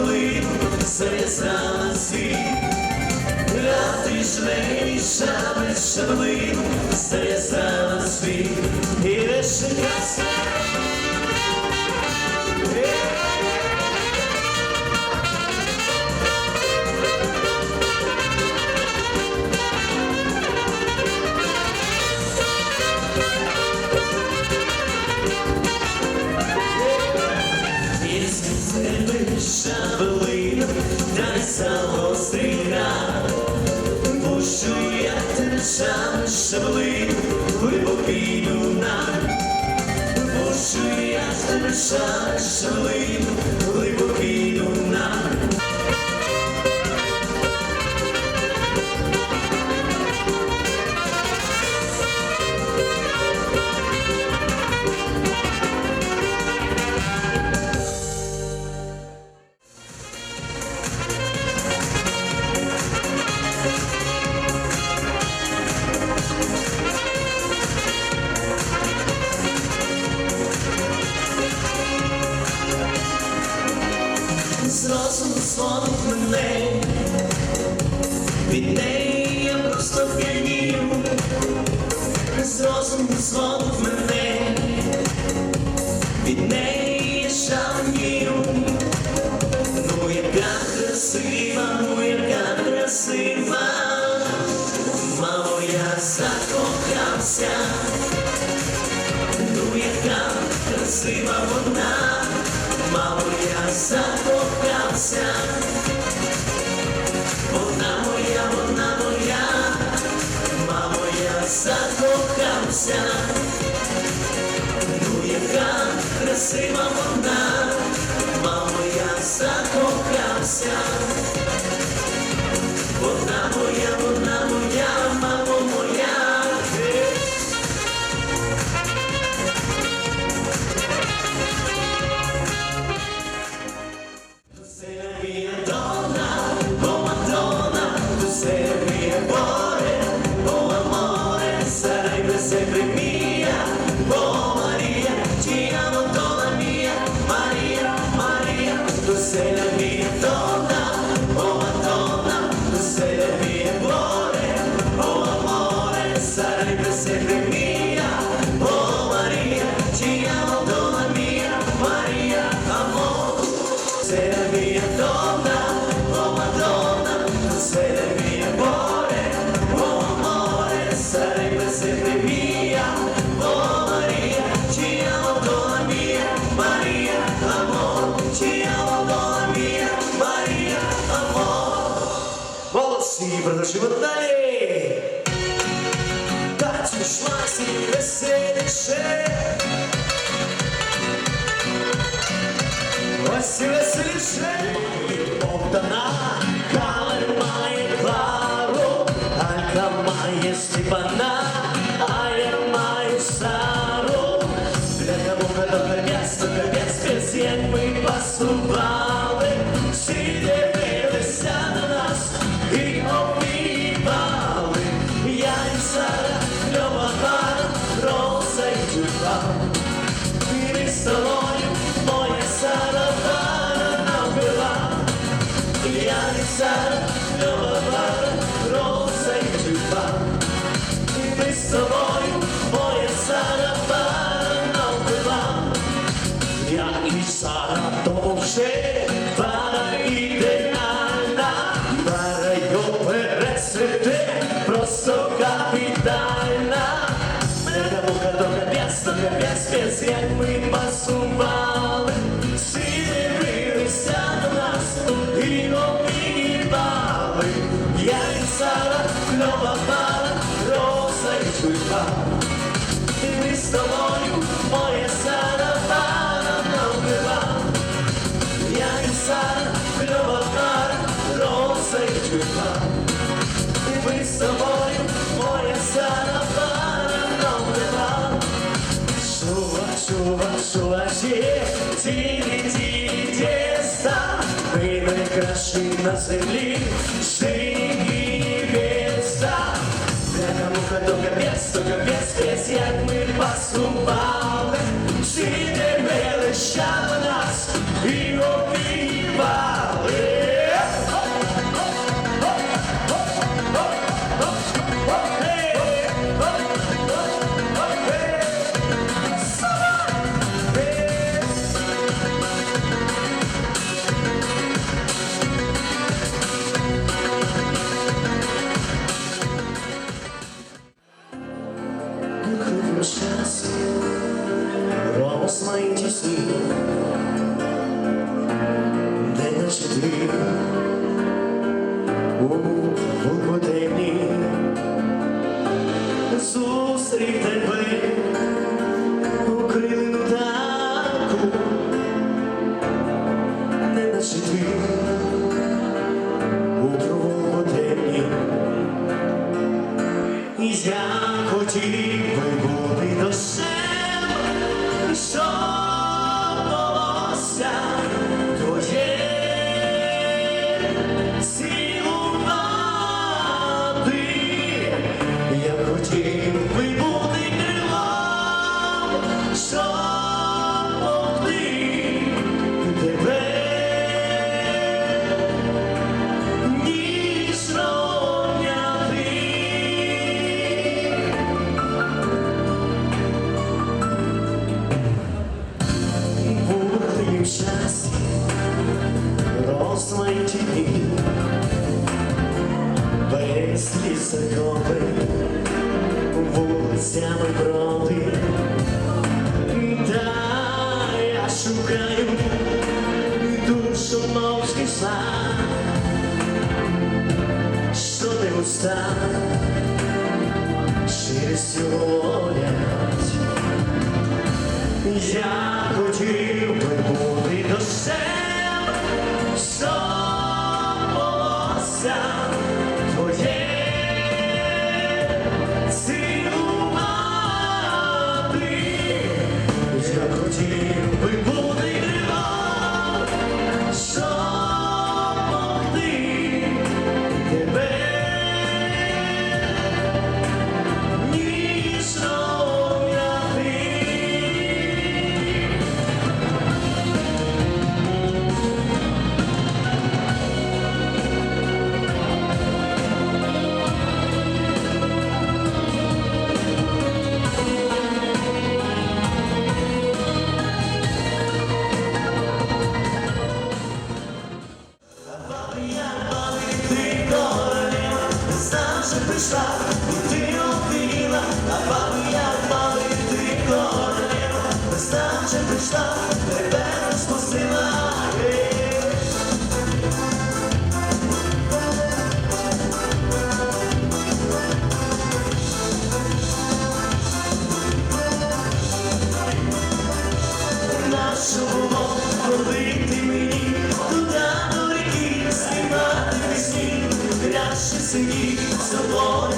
були серцясі, Ради жмейша без шаблин серцясі, і лише Душу я держав шабли, глибокий дуна, душу я держав шаблин. Молодці, продовжуємо далі. Танцюй, шмасі, веселіше. Ось і веселіше. Богдана, Калер має Клару, Алька має Степана. среди теста Ты найкращий на землі, шиги веса Для кому-то только без, только без listen. Then I'll scream. Весна вже прийшла, тебе розпустила. Нашу мов, мені туди до ріки співати пісні, краще сині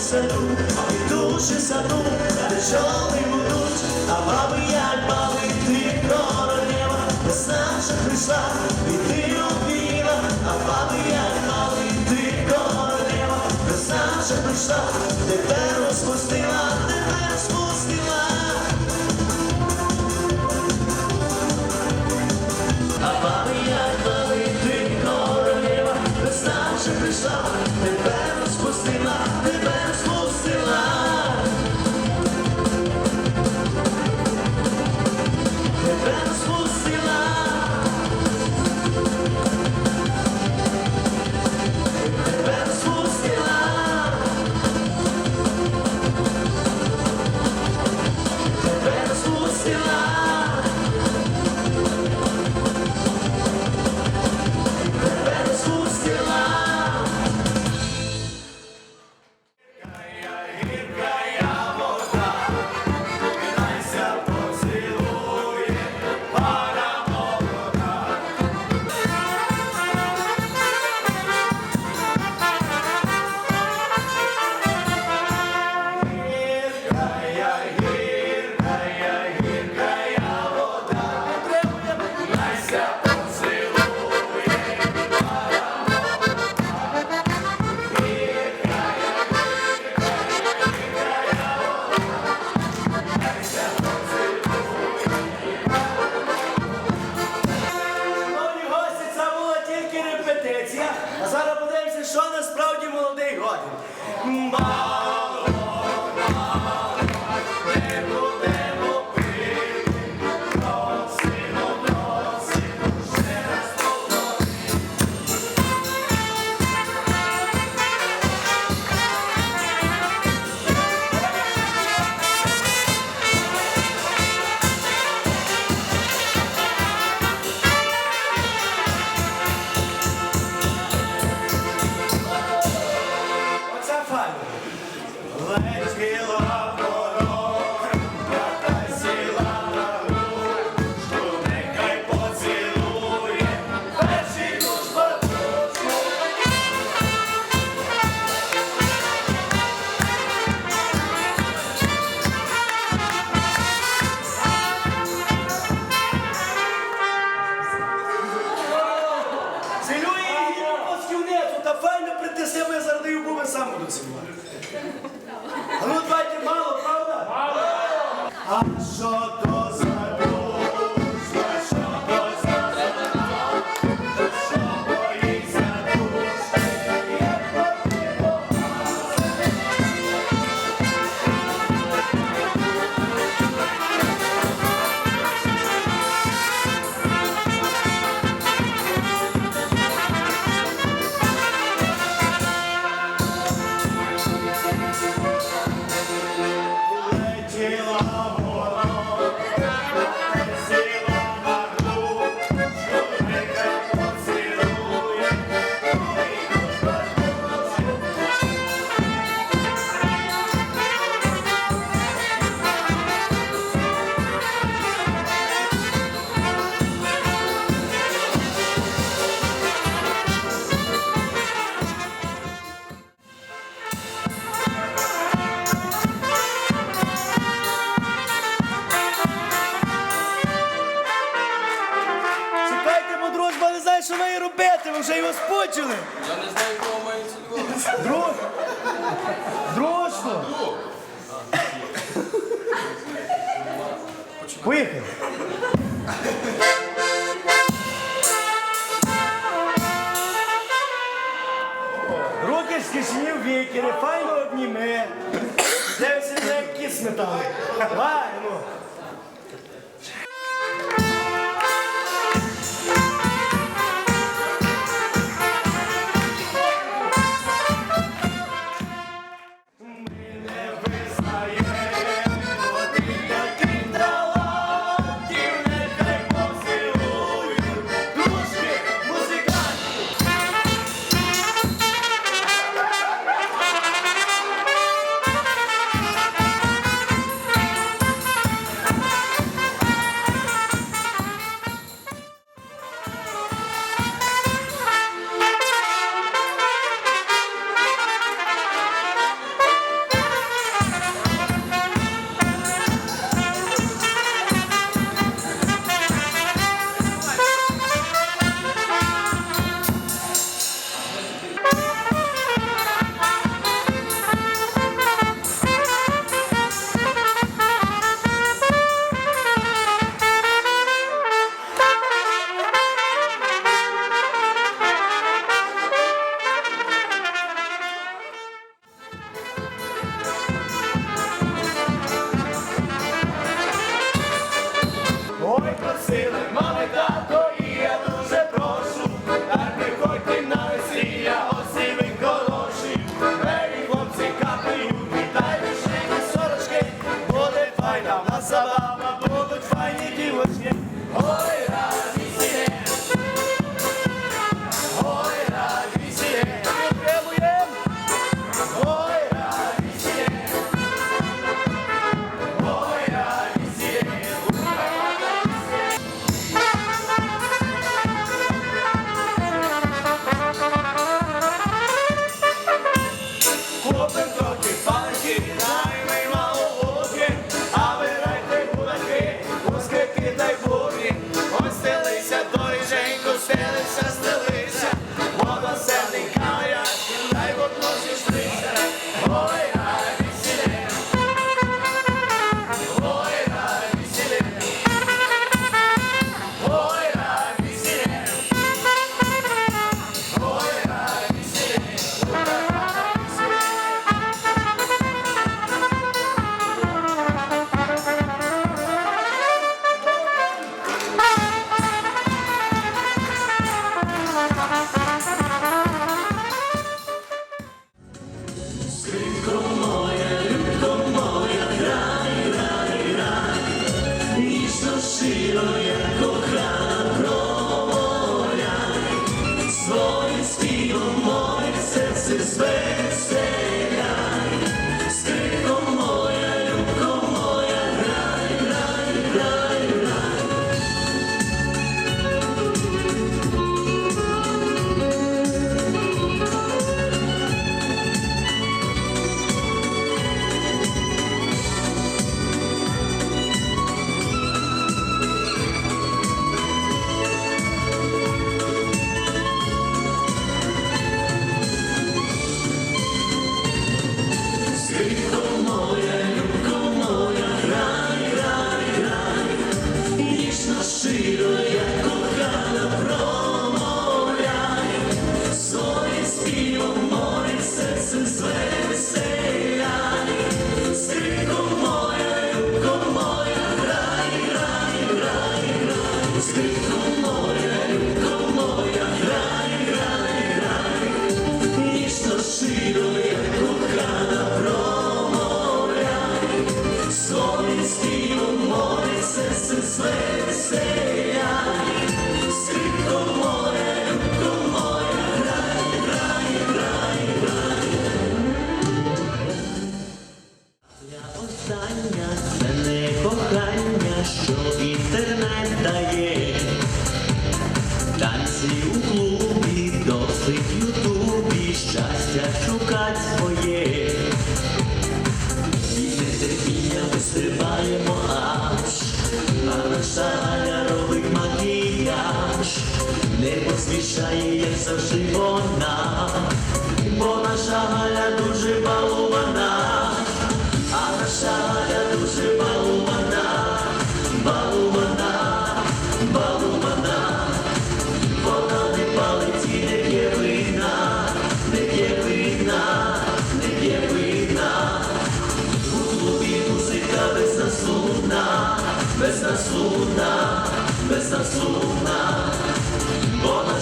саду, і дуже саду, та. небеса, і ти любила, а падає, але ти королева, весна вже прийшла, тепер розпустила, тепер спустила.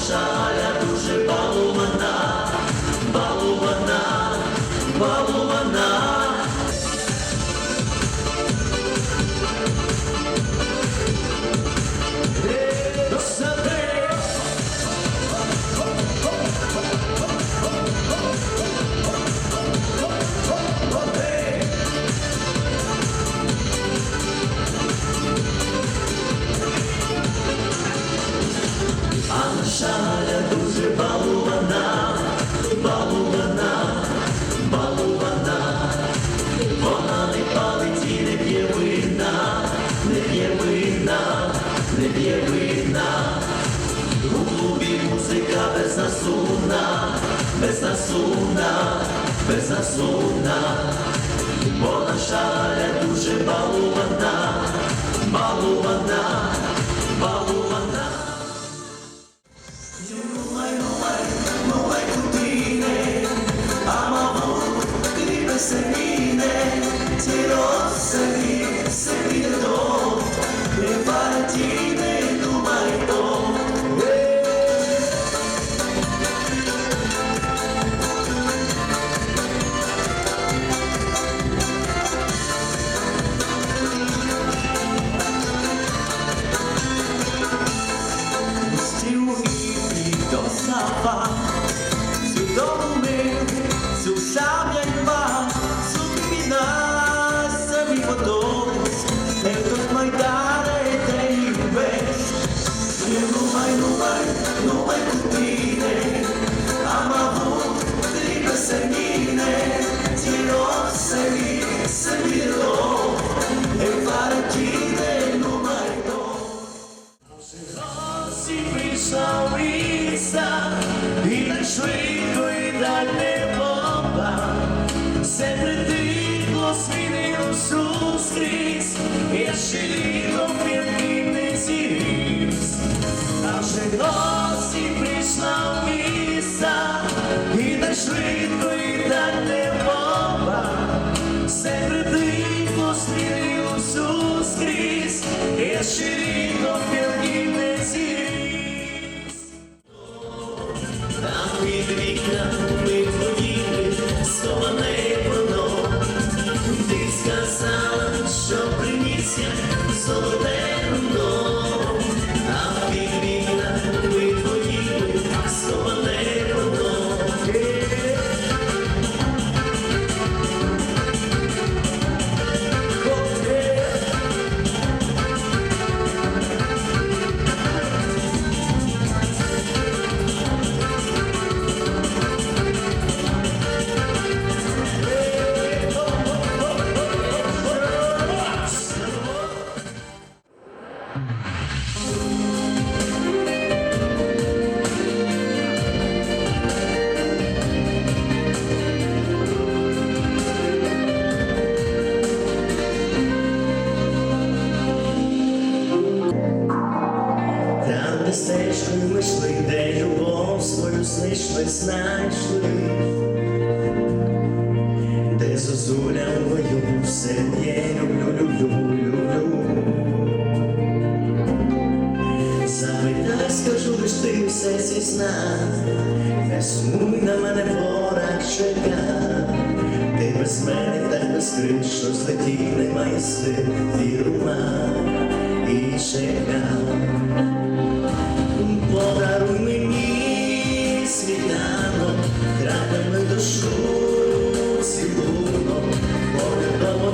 Бо безнасумна, безнасумна. Бо наша дуже балована, балована, я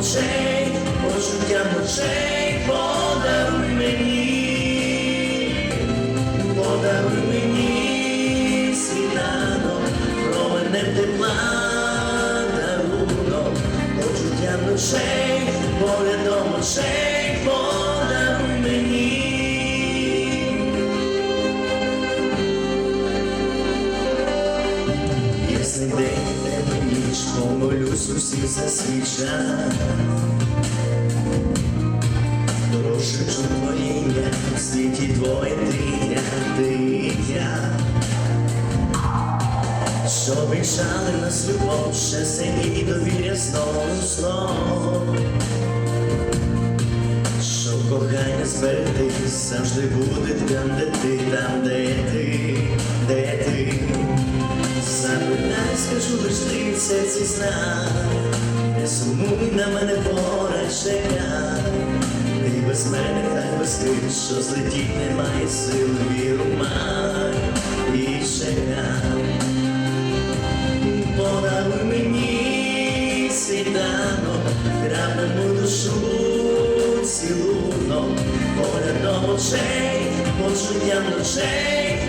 очей, почуттям очей, подаруй мені, подаруй мені світанок, променем тепла дарунок, почуттям очей, поглядом очей, помолюсь усіх за свіча. Прошепчу творіння, у світі твоє трійня, ти і я. Що вінчали нас любов, щастя і довір'я знову знову. Що кохання зберегти завжди буде там, де ти, там, де ти, де ти. Запитай, скажу лиш ти це ці знай, не сумуй на мене пора чекай. Ти без мене, хай без ти, що злетіть немає сил, віру май і чекай. Подаруй мені світанок, краплену душу цілунок, поглядом очей, почуттям ночей,